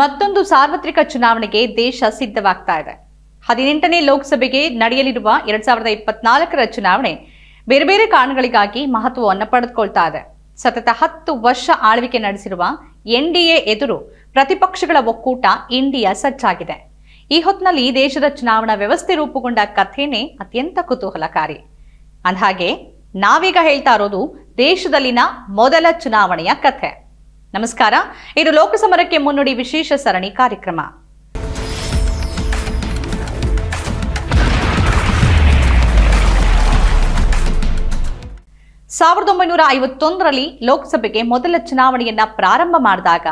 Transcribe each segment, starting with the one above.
ಮತ್ತೊಂದು ಸಾರ್ವತ್ರಿಕ ಚುನಾವಣೆಗೆ ದೇಶ ಸಿದ್ಧವಾಗ್ತಾ ಇದೆ. ಹದಿನೆಂಟನೇ ಲೋಕಸಭೆಗೆ ನಡೆಯಲಿರುವ ಎರಡ್ ಸಾವಿರದ ಇಪ್ಪತ್ನಾಲ್ಕರ ಚುನಾವಣೆ ಬೇರೆ ಬೇರೆ ಕಾರಣಗಳಿಗಾಗಿ ಮಹತ್ವವನ್ನು ಪಡೆದುಕೊಳ್ತಾ ಇದೆ. ಸತತ ಹತ್ತು ವರ್ಷ ಆಳ್ವಿಕೆ ನಡೆಸಿರುವ ಎನ್ಡಿಎ ಎದುರು ಪ್ರತಿಪಕ್ಷಗಳ ಒಕ್ಕೂಟ ಇಂಡಿಯಾ ಸಜ್ಜಾಗಿದೆ. ಈ ಹೊತ್ತಿನಲ್ಲಿ ದೇಶದ ಚುನಾವಣಾ ವ್ಯವಸ್ಥೆ ರೂಪುಗೊಂಡ ಕಥೆನೇ ಅತ್ಯಂತ ಕುತೂಹಲಕಾರಿ. ಅಂದಹಾಗೆ ನಾವೀಗ ಹೇಳ್ತಾ ಇರೋದು ದೇಶದಲ್ಲಿನ ಮೊದಲ ಚುನಾವಣೆಯ ಕಥೆ. ನಮಸ್ಕಾರ. ಇದು ಲೋಕಸಮರಕ್ಕೆ ಮುನ್ನುಡಿ ವಿಶೇಷ ಸರಣಿ ಕಾರ್ಯಕ್ರಮ. ಸಾವಿರದ ಒಂಬೈನೂರ ಐವತ್ತೊಂದರಲ್ಲಿ ಲೋಕಸಭೆಗೆ ಮೊದಲ ಚುನಾವಣೆಯನ್ನ ಪ್ರಾರಂಭ ಮಾಡಿದಾಗ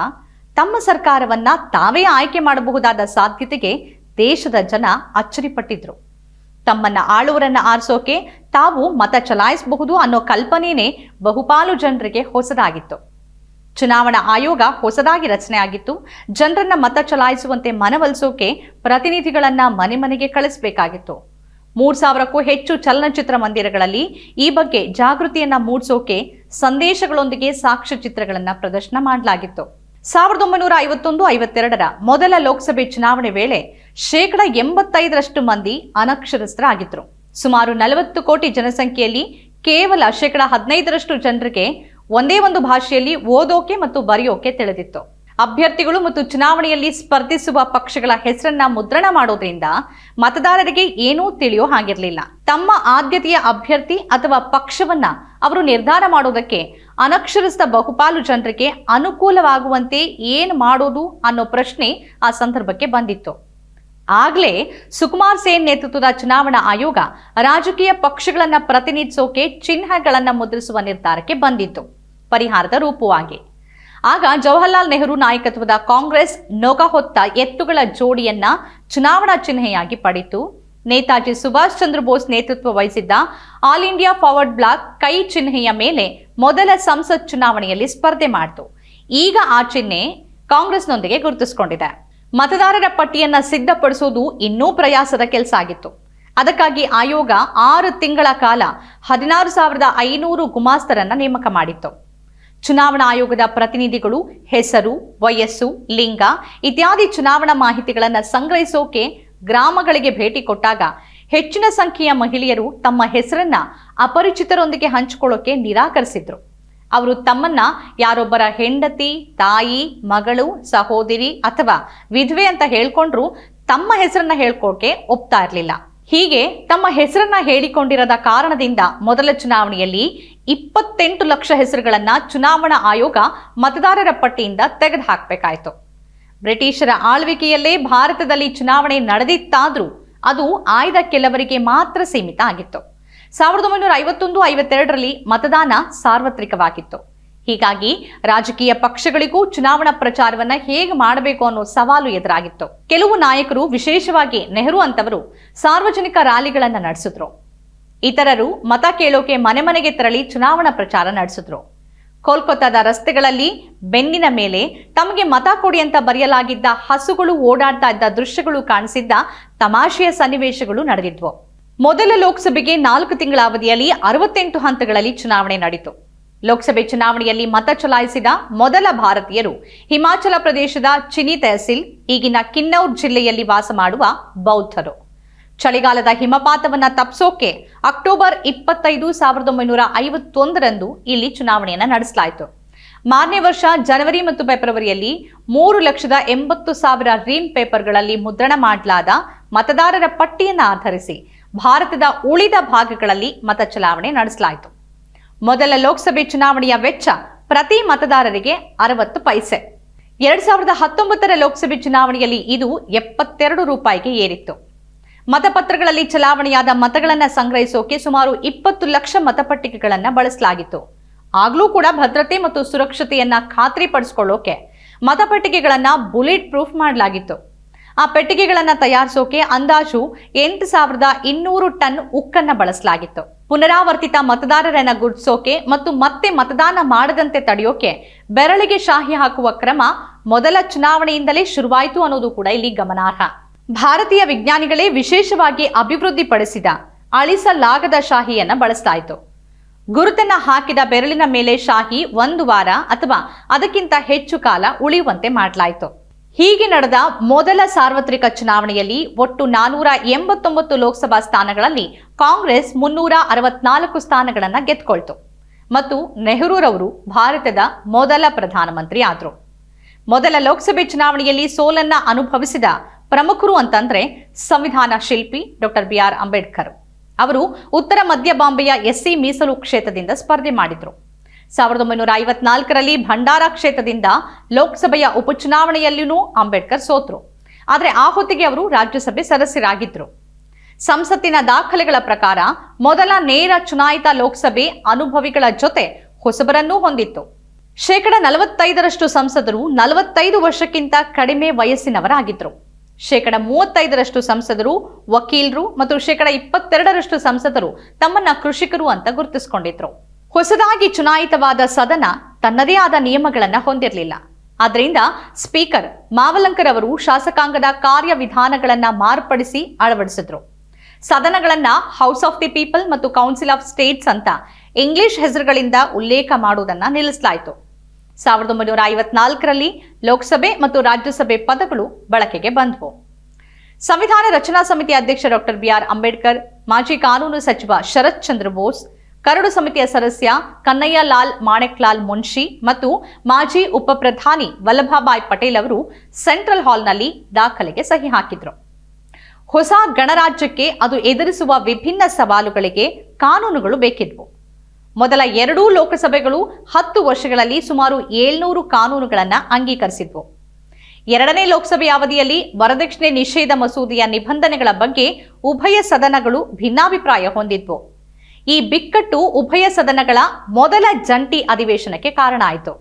ತಮ್ಮ ಸರ್ಕಾರವನ್ನ ತಾವೇ ಆಯ್ಕೆ ಮಾಡಬಹುದಾದ ಸಾಧ್ಯತೆಗೆ ದೇಶದ ಜನ ಅಚ್ಚರಿಪಟ್ಟಿದ್ರು. ತಮ್ಮನ್ನ ಆಳುವರನ್ನ ಆರಿಸೋಕೆ ತಾವು ಮತ ಚಲಾಯಿಸಬಹುದು ಅನ್ನೋ ಕಲ್ಪನೆನೇ ಬಹುಪಾಲು ಜನರಿಗೆ ಹೊಸದಾಗಿತ್ತು. ಚುನಾವಣಾ ಆಯೋಗ ಹೊಸದಾಗಿ ರಚನೆಯಾಗಿತ್ತು. ಜನರನ್ನ ಮತ ಚಲಾಯಿಸುವಂತೆ ಮನವೊಲಿಸೋಕೆ ಪ್ರತಿನಿಧಿಗಳನ್ನ ಮನೆ ಮನೆಗೆ ಕಳಿಸಬೇಕಾಗಿತ್ತು. ಮೂರು ಸಾವಿರಕ್ಕೂ ಹೆಚ್ಚು ಚಲನಚಿತ್ರ ಮಂದಿರಗಳಲ್ಲಿ ಈ ಬಗ್ಗೆ ಜಾಗೃತಿಯನ್ನ ಮೂಡಿಸೋಕೆ ಸಂದೇಶಗಳೊಂದಿಗೆ ಸಾಕ್ಷ್ಯಚಿತ್ರಗಳನ್ನ ಪ್ರದರ್ಶನ ಮಾಡಲಾಗಿತ್ತು. ಸಾವಿರದ ಒಂಬೈನೂರ ಐವತ್ತೊಂದು ಐವತ್ತೆರಡರ ಮೊದಲ ಲೋಕಸಭೆ ಚುನಾವಣೆ ವೇಳೆ ಶೇಕಡ ಎಂಬತ್ತೈದರಷ್ಟು ಮಂದಿ ಅನಕ್ಷರಸ್ಥರಾಗಿದ್ರು. ಸುಮಾರು ನಲವತ್ತು ಕೋಟಿ ಜನಸಂಖ್ಯೆಯಲ್ಲಿ ಕೇವಲ ಶೇಕಡ ಹದಿನೈದರಷ್ಟು ಜನರಿಗೆ ಒಂದೇ ಒಂದು ಭಾಷೆಯಲ್ಲಿ ಓದೋಕೆ ಮತ್ತು ಬರೆಯೋಕೆ ತಿಳಿದಿತ್ತು. ಅಭ್ಯರ್ಥಿಗಳು ಮತ್ತು ಚುನಾವಣೆಯಲ್ಲಿ ಸ್ಪರ್ಧಿಸುವ ಪಕ್ಷಗಳ ಹೆಸರನ್ನ ಮುದ್ರಣ ಮಾಡೋದ್ರಿಂದ ಮತದಾರರಿಗೆ ಏನೂ ತಿಳಿಯೋ ಹಾಗಿರಲಿಲ್ಲ. ತಮ್ಮ ಆದ್ಯತೆಯ ಅಭ್ಯರ್ಥಿ ಅಥವಾ ಪಕ್ಷವನ್ನ ಅವರು ನಿರ್ಧಾರ ಮಾಡೋದಕ್ಕೆ ಅನಕ್ಷರಸ್ಥ ಬಹುಪಾಲು ಜನರಿಗೆ ಅನುಕೂಲವಾಗುವಂತೆ ಏನು ಮಾಡೋದು ಅನ್ನೋ ಪ್ರಶ್ನೆ ಆ ಸಂದರ್ಭಕ್ಕೆ ಬಂದಿತ್ತು. ಆಗ್ಲೇ ಸುಕುಮಾರ್ ಸೇನ್ ನೇತೃತ್ವದ ಚುನಾವಣಾ ಆಯೋಗ ರಾಜಕೀಯ ಪಕ್ಷಗಳನ್ನು ಪ್ರತಿನಿಧಿಸೋಕೆ ಚಿಹ್ನೆಗಳನ್ನು ಮುದ್ರಿಸುವ ನಿರ್ಧಾರಕ್ಕೆ ಬಂದಿತ್ತು. ಪರಿಹಾರದ ರೂಪವಾಗಿ. ಆಗ ಜವಾಹರ್ಲಾಲ್ ನೆಹರು ನಾಯಕತ್ವದ ಕಾಂಗ್ರೆಸ್ ನೊಗ ಹೊತ್ತ ಎತ್ತುಗಳ ಜೋಡಿಯನ್ನ ಚುನಾವಣಾ ಚಿಹ್ನೆಯಾಗಿ ಪಡಿತು. ನೇತಾಜಿ ಸುಭಾಷ್ ಚಂದ್ರ ಬೋಸ್ ನೇತೃತ್ವ ವಹಿಸಿದ್ದ ಆಲ್ ಇಂಡಿಯಾ ಫಾರ್ವರ್ಡ್ ಬ್ಲಾಕ್ ಕೈ ಚಿಹ್ನೆಯ ಮೇಲೆ ಮೊದಲ ಸಂಸತ್ ಚುನಾವಣೆಯಲ್ಲಿ ಸ್ಪರ್ಧೆ ಮಾಡಿತು. ಈಗ ಆ ಚಿಹ್ನೆ ಕಾಂಗ್ರೆಸ್ನೊಂದಿಗೆ ಗುರುತಿಸಿಕೊಂಡಿದೆ. ಮತದಾರರ ಪಟ್ಟಿಯನ್ನ ಸಿದ್ಧಪಡಿಸುವುದು ಇನ್ನೂ ಪ್ರಯಾಸದ ಕೆಲಸ ಆಗಿತ್ತು. ಅದಕ್ಕಾಗಿ ಆಯೋಗ ಆರು ತಿಂಗಳ ಕಾಲ ಹದಿನಾರು ಸಾವಿರದ ಐನೂರು ಗುಮಾಸ್ತರನ್ನ ನೇಮಕ ಮಾಡಿತ್ತು. ಚುನಾವಣಾ ಆಯೋಗದ ಪ್ರತಿನಿಧಿಗಳು ಹೆಸರು, ವಯಸ್ಸು, ಲಿಂಗ ಇತ್ಯಾದಿ ಚುನಾವಣಾ ಮಾಹಿತಿಗಳನ್ನು ಸಂಗ್ರಹಿಸೋಕೆ ಗ್ರಾಮಗಳಿಗೆ ಭೇಟಿ ಕೊಟ್ಟಾಗ ಹೆಚ್ಚಿನ ಸಂಖ್ಯೆಯ ಮಹಿಳೆಯರು ತಮ್ಮ ಹೆಸರನ್ನ ಅಪರಿಚಿತರೊಂದಿಗೆ ಹಂಚಿಕೊಳ್ಳೋಕೆ ನಿರಾಕರಿಸಿದ್ರು. ಅವರು ತಮ್ಮನ್ನ ಯಾರೊಬ್ಬರ ಹೆಂಡತಿ, ತಾಯಿ, ಮಗಳು, ಸಹೋದರಿ ಅಥವಾ ವಿಧವೆ ಅಂತ ಹೇಳ್ಕೊಂಡ್ರು ತಮ್ಮ ಹೆಸರನ್ನ ಹೇಳ್ಕೊಕೆ ಒಪ್ತಾ ಇರಲಿಲ್ಲ. ಹೀಗೆ ತಮ್ಮ ಹೆಸರನ್ನ ಹೇಳಿಕೊಂಡಿರದ ಕಾರಣದಿಂದ ಮೊದಲ ಚುನಾವಣೆಯಲ್ಲಿ ಇಪ್ಪತ್ತೆಂಟು ಲಕ್ಷ ಹೆಸರುಗಳನ್ನ ಚುನಾವಣಾ ಆಯೋಗ ಮತದಾರರ ಪಟ್ಟಿಯಿಂದ ತೆಗೆದು ಹಾಕಬೇಕಾಯಿತು ಬ್ರಿಟಿಷರ ಆಳ್ವಿಕೆಯಲ್ಲೇ ಭಾರತದಲ್ಲಿ ಚುನಾವಣೆ ನಡೆದಿತ್ತಾದ್ರೂ ಅದು ಆಯ್ದ ಕೆಲವರಿಗೆ ಮಾತ್ರ ಸೀಮಿತ ಆಗಿತ್ತು. ಸಾವಿರದ ಒಂಬೈನೂರ ಐವತ್ತೊಂದು ಐವತ್ತೆರಡರಲ್ಲಿ ಮತದಾನ ಸಾರ್ವತ್ರಿಕವಾಗಿತ್ತು. ಹೀಗಾಗಿ ರಾಜಕೀಯ ಪಕ್ಷಗಳಿಗೂ ಚುನಾವಣಾ ಪ್ರಚಾರವನ್ನ ಹೇಗೆ ಮಾಡಬೇಕು ಅನ್ನೋ ಸವಾಲು ಎದುರಾಗಿತ್ತು. ಕೆಲವು ನಾಯಕರು, ವಿಶೇಷವಾಗಿ ನೆಹರು ಅಂತವರು, ಸಾರ್ವಜನಿಕ ರ್ಯಾಲಿಗಳನ್ನು ನಡೆಸಿದ್ರು. ಇತರರು ಮತ ಕೇಳೋಕೆ ಮನೆ ಮನೆಗೆ ತೆರಳಿ ಚುನಾವಣಾ ಪ್ರಚಾರ ನಡೆಸಿದ್ರು. ಕೋಲ್ಕತ್ತಾದ ರಸ್ತೆಗಳಲ್ಲಿ ಬೆನ್ನಿನ ಮೇಲೆ ತಮಗೆ ಮತ ಕೊಡಿ ಅಂತ ಬರೆಯಲಾಗಿದ್ದ ಹಸುಗಳು ಓಡಾಡ್ತಾ ಇದ್ದ ದೃಶ್ಯಗಳು ಕಾಣಿಸಿದ್ದ ತಮಾಷೆಯ ಸನ್ನಿವೇಶಗಳು ನಡೆದಿದ್ವು. ಮೊದಲ ಲೋಕಸಭೆಗೆ ನಾಲ್ಕು ತಿಂಗಳ ಅವಧಿಯಲ್ಲಿ ಅರವತ್ತೆಂಟು ಹಂತಗಳಲ್ಲಿ ಚುನಾವಣೆ ನಡೆಯಿತು ಲೋಕಸಭೆ ಚುನಾವಣೆಯಲ್ಲಿ ಮತ ಚಲಾಯಿಸಿದ ಮೊದಲ ಭಾರತೀಯರು ಹಿಮಾಚಲ ಪ್ರದೇಶದ ಚಿನಿ ತಹಸೀಲ್, ಈಗಿನ ಕಿನ್ನೌರ್ ಜಿಲ್ಲೆಯಲ್ಲಿ ವಾಸ ಮಾಡುವ ಬೌದ್ಧರು. ಚಳಿಗಾಲದ ಹಿಮಪಾತವನ್ನ ತಪ್ಪಿಸೋಕೆ ಅಕ್ಟೋಬರ್ ಇಪ್ಪತ್ತೈದು ಸಾವಿರದ ಒಂಬೈನೂರ ಐವತ್ತೊಂದರಂದು ಇಲ್ಲಿ ಚುನಾವಣೆಯನ್ನು ನಡೆಸಲಾಯಿತು. ಮಾರನೇ ವರ್ಷ ಜನವರಿ ಮತ್ತು ಫೆಬ್ರವರಿಯಲ್ಲಿ ಮೂರು ಲಕ್ಷದ ಎಂಬತ್ತು ಸಾವಿರ ರೀನ್ ಪೇಪರ್ಗಳಲ್ಲಿ ಮುದ್ರಣ ಮಾಡಲಾದ ಮತದಾರರ ಪಟ್ಟಿಯನ್ನು ಆಧರಿಸಿ ಭಾರತದ ಉಳಿದ ಭಾಗಗಳಲ್ಲಿ ಮತ ಚಲಾವಣೆ ನಡೆಸಲಾಯಿತು. ಮೊದಲ ಲೋಕಸಭೆ ಚುನಾವಣೆಯ ವೆಚ್ಚ ಪ್ರತಿ ಮತದಾರರಿಗೆ ಅರವತ್ತು ಪೈಸೆ. ಎರಡ್ ಸಾವಿರದ ಹತ್ತೊಂಬತ್ತರ ಲೋಕಸಭೆ ಚುನಾವಣೆಯಲ್ಲಿ ಇದು ಎಪ್ಪತ್ತೆರಡು ರೂಪಾಯಿಗೆ ಏರಿತ್ತು. ಮತಪತ್ರಗಳಲ್ಲಿ ಚಲಾವಣೆಯಾದ ಮತಗಳನ್ನು ಸಂಗ್ರಹಿಸೋಕೆ ಸುಮಾರು ಇಪ್ಪತ್ತು ಲಕ್ಷ ಮತಪಟ್ಟಿಗೆಗಳನ್ನು ಬಳಸಲಾಗಿತ್ತು. ಆಗ್ಲೂ ಕೂಡ ಭದ್ರತೆ ಮತ್ತು ಸುರಕ್ಷತೆಯನ್ನ ಖಾತ್ರಿಪಡಿಸಿಕೊಳ್ಳೋಕೆ ಮತಪಟ್ಟಿಗೆಗಳನ್ನ ಬುಲೆಟ್ ಪ್ರೂಫ್ ಮಾಡಲಾಗಿತ್ತು. ಆ ಪೆಟ್ಟಿಗೆಗಳನ್ನ ತಯಾರಿಸೋಕೆ ಅಂದಾಜು ಎಂಟು ಸಾವಿರದ ಇನ್ನೂರು ಟನ್ ಉಕ್ಕನ್ನ ಬಳಸಲಾಗಿತ್ತು. ಪುನರಾವರ್ತಿತ ಮತದಾರರನ್ನ ಗುರುತಿಸೋಕೆ ಮತ್ತು ಮತ್ತೆ ಮತದಾನ ಮಾಡದಂತೆ ತಡೆಯೋಕೆ ಬೆರಳಿಗೆ ಶಾಹಿ ಹಾಕುವ ಕ್ರಮ ಮೊದಲ ಚುನಾವಣೆಯಿಂದಲೇ ಶುರುವಾಯಿತು ಅನ್ನೋದು ಕೂಡ ಇಲ್ಲಿ ಗಮನಾರ್ಹ. ಭಾರತೀಯ ವಿಜ್ಞಾನಿಗಳೇ ವಿಶೇಷವಾಗಿ ಅಭಿವೃದ್ಧಿಪಡಿಸಿದ ಅಳಿಸಲಾಗದ ಶಾಹಿಯನ್ನ ಇತ್ತು ಗುರುತನ್ನ ಹಾಕಿದ ಬೆರಳಿನ ಮೇಲೆ ಶಾಹಿ ಒಂದು ವಾರ ಅಥವಾ ಅದಕ್ಕಿಂತ ಹೆಚ್ಚು ಕಾಲ ಉಳಿಯುವಂತೆ ಮಾಡಲಾಯಿತು. ಹೀಗೆ ನಡೆದ ಮೊದಲ ಸಾರ್ವತ್ರಿಕ ಚುನಾವಣೆಯಲ್ಲಿ ಒಟ್ಟು ನಾನೂರ ಎಂಬತ್ತೊಂಬತ್ತು ಲೋಕಸಭಾ ಸ್ಥಾನಗಳಲ್ಲಿ ಕಾಂಗ್ರೆಸ್ ಮುನ್ನೂರ ಅರವತ್ನಾಲ್ಕು ಸ್ಥಾನಗಳನ್ನು ಗೆದ್ಕೊಳ್ತು. ಮತ್ತು ನೆಹರೂರವರು ಭಾರತದ ಮೊದಲ ಪ್ರಧಾನಮಂತ್ರಿ ಆದರು. ಮೊದಲ ಲೋಕಸಭೆ ಚುನಾವಣೆಯಲ್ಲಿ ಸೋಲನ್ನ ಅನುಭವಿಸಿದ ಪ್ರಮುಖರು ಅಂತಂದ್ರೆ ಸಂವಿಧಾನ ಶಿಲ್ಪಿ ಡಾಕ್ಟರ್ ಬಿ ಆರ್ ಅಂಬೇಡ್ಕರ್. ಅವರು ಉತ್ತರ ಮಧ್ಯ ಬಾಂಬೆಯ ಎಸ್ಸಿ ಮೀಸಲು ಕ್ಷೇತ್ರದಿಂದ ಸ್ಪರ್ಧೆ ಮಾಡಿದ್ರು. ಸಾವಿರದ ಒಂಬೈನೂರ ಐವತ್ನಾಲ್ಕರಲ್ಲಿ ಭಂಡಾರ ಕ್ಷೇತ್ರದಿಂದ ಲೋಕಸಭೆಯ ಉಪಚುನಾವಣೆಯಲ್ಲಿಯೂ ಅಂಬೇಡ್ಕರ್ ಸೋತರು. ಆದರೆ ಆ ಹೊತ್ತಿಗೆ ಅವರು ರಾಜ್ಯಸಭೆ ಸದಸ್ಯರಾಗಿದ್ದರು ಸಂಸತ್ತಿನ ದಾಖಲೆಗಳ ಪ್ರಕಾರ ಮೊದಲ ನೇರ ಚುನಾಯಿತ ಲೋಕಸಭೆ ಅನುಭವಿಗಳ ಜೊತೆ ಹೊಸಬರನ್ನೂ ಹೊಂದಿತ್ತು. ಶೇಕಡ ನಲವತ್ತೈದರಷ್ಟು ಸಂಸದರು ನಲವತ್ತೈದು ವರ್ಷಕ್ಕಿಂತ ಕಡಿಮೆ ವಯಸ್ಸಿನವರಾಗಿದ್ದರು ಶೇಕಡ ಮೂವತ್ತೈದರಷ್ಟು ಸಂಸದರು ವಕೀಲರು ಮತ್ತು ಶೇಕಡ ಇಪ್ಪತ್ತೆರಡರಷ್ಟು ಸಂಸದರು ತಮ್ಮನ್ನ ಕೃಷಿಕರು ಅಂತ ಗುರುತಿಸಿಕೊಂಡಿದ್ರು. ಹೊಸದಾಗಿ ಚುನಾಯಿತವಾದ ಸದನ ತನ್ನದೇ ಆದ ನಿಯಮಗಳನ್ನು ಹೊಂದಿರಲಿಲ್ಲ. ಆದ್ದರಿಂದ ಸ್ಪೀಕರ್ ಮಾವಲಂಕರ್ ಅವರು ಶಾಸಕಾಂಗದ ಕಾರ್ಯವಿಧಾನಗಳನ್ನ ಮಾರ್ಪಡಿಸಿ ಅಳವಡಿಸಿದ್ರು. ಸದನಗಳನ್ನ ಹೌಸ್ ಆಫ್ ದಿ ಪೀಪಲ್ ಮತ್ತು ಕೌನ್ಸಿಲ್ ಆಫ್ ಸ್ಟೇಟ್ಸ್ ಅಂತ ಇಂಗ್ಲಿಷ್ ಹೆಸರುಗಳಿಂದ ಉಲ್ಲೇಖ ಮಾಡುವುದನ್ನು ನಿಲ್ಲಿಸಲಾಯಿತು. ಸಾವಿರದ ಒಂಬೈನೂರ ಐವತ್ನಾಲ್ಕರಲ್ಲಿ ಲೋಕಸಭೆ ಮತ್ತು ರಾಜ್ಯಸಭೆ ಪದಗಳು ಬಳಕೆಗೆ ಬಂದವು. ಸಂವಿಧಾನ ರಚನಾ ಸಮಿತಿ ಅಧ್ಯಕ್ಷ ಡಾಕ್ಟರ್ ಬಿ ಆರ್ ಅಂಬೇಡ್ಕರ್, ಮಾಜಿ ಕಾನೂನು ಸಚಿವ ಶರತ್ ಚಂದ್ರ ಬೋಸ್ ಕರಡು ಸಮಿತಿಯ ಸದಸ್ಯ ಕನ್ನಯ್ಯ ಲಾಲ್ ಮಾಣೆಕ್ಲಾಲ್ ಮುನ್ಶಿ ಮತ್ತು ಮಾಜಿ ಉಪ ಪ್ರಧಾನಿ ವಲ್ಲಭಾಬಾಯ್ ಪಟೇಲ್ ಅವರು ಸೆಂಟ್ರಲ್ ಹಾಲ್ನಲ್ಲಿ ದಾಖಲೆಗೆ ಸಹಿ ಹಾಕಿದ್ರು. ಹೊಸ ಗಣರಾಜ್ಯಕ್ಕೆ ಅದು ಎದುರಿಸುವ ವಿಭಿನ್ನ ಸವಾಲುಗಳಿಗೆ ಕಾನೂನುಗಳು ಬೇಕಿದ್ವು. ಮೊದಲ ಎರಡೂ ಲೋಕಸಭೆಗಳು ಹತ್ತು ವರ್ಷಗಳಲ್ಲಿ ಸುಮಾರು ಏಳ್ನೂರು ಕಾನೂನುಗಳನ್ನು ಅಂಗೀಕರಿಸಿದ್ವು. ಎರಡನೇ ಲೋಕಸಭೆಯ ಅವಧಿಯಲ್ಲಿ ವರದಕ್ಷಿಣೆ ನಿಷೇಧ ಮಸೂದೆಯ ನಿಬಂಧನೆಗಳ ಬಗ್ಗೆ ಉಭಯ ಸದನಗಳು ಭಿನ್ನಾಭಿಪ್ರಾಯ ಹೊಂದಿದ್ವು. ಈ ಬಿಕ್ಕಟ್ಟು ಉಭಯ ಸದನಗಳ ಮೊದಲ ಜಂಟಿ ಅಧಿವೇಶನಕ್ಕೆ ಕಾರಣ ಆಯಿತು.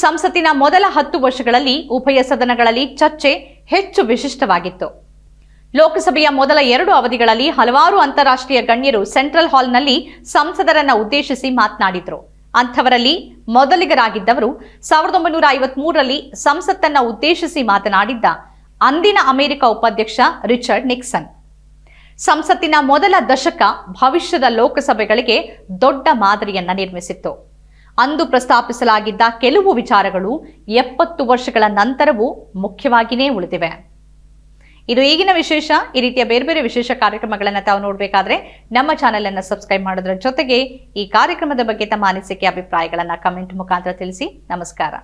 ಸಂಸತ್ತಿನ ಮೊದಲ ಹತ್ತು ವರ್ಷಗಳಲ್ಲಿ ಉಭಯ ಸದನಗಳಲ್ಲಿ ಚರ್ಚೆ ಹೆಚ್ಚು ವಿಶಿಷ್ಟವಾಗಿತ್ತು. ಲೋಕಸಭೆಯ ಮೊದಲ ಎರಡು ಅವಧಿಗಳಲ್ಲಿ ಹಲವಾರು ಅಂತಾರಾಷ್ಟ್ರೀಯ ಗಣ್ಯರು ಸೆಂಟ್ರಲ್ ಹಾಲ್ನಲ್ಲಿ ಸಂಸದರನ್ನ ಉದ್ದೇಶಿಸಿ ಮಾತನಾಡಿದರು. ಅಂಥವರಲ್ಲಿ ಮೊದಲಿಗರಾಗಿದ್ದವರು ಸಾವಿರದ ಒಂಬೈನೂರ ಐವತ್ಮೂರರಲ್ಲಿ ಸಂಸತ್ತನ್ನ ಉದ್ದೇಶಿಸಿ ಮಾತನಾಡಿದ್ದ ಅಂದಿನ ಅಮೆರಿಕ ಉಪಾಧ್ಯಕ್ಷ ರಿಚರ್ಡ್ ನಿಕ್ಸನ್. ಸಂಸತ್ತಿನ ಮೊದಲ ದಶಕ ಭವಿಷ್ಯದ ಲೋಕಸಭೆಗಳಿಗೆ ದೊಡ್ಡ ಮಾದರಿಯನ್ನ ನಿರ್ಮಿಸಿತ್ತು. ಅಂದು ಪ್ರಸ್ತಾಪಿಸಲಾಗಿದ್ದ ಕೆಲವು ವಿಚಾರಗಳು ಎಪ್ಪತ್ತು ವರ್ಷಗಳ ನಂತರವೂ ಮುಖ್ಯವಾಗಿಯೇ ಉಳಿದಿವೆ. ಇದು ಈಗಿನ ವಿಶೇಷ, ಈ ರೀತಿಯ ಬೇರೆ ಬೇರೆ ವಿಶೇಷ ಕಾರ್ಯಕ್ರಮಗಳನ್ನು ತಾವು ನೋಡಬೇಕಾದ್ರೆ ನಮ್ಮ ಚಾನೆಲ್ ಅನ್ನು ಸಬ್ಸ್ಕ್ರೈಬ್ ಮಾಡೋದ್ರ ಜೊತೆಗೆ ಈ ಕಾರ್ಯಕ್ರಮದ ಬಗ್ಗೆ ತಮ್ಮ ಅನಿಸಿಕೆ, ಅಭಿಪ್ರಾಯಗಳನ್ನು ಕಮೆಂಟ್ ಮುಖಾಂತರ ತಿಳಿಸಿ. ನಮಸ್ಕಾರ.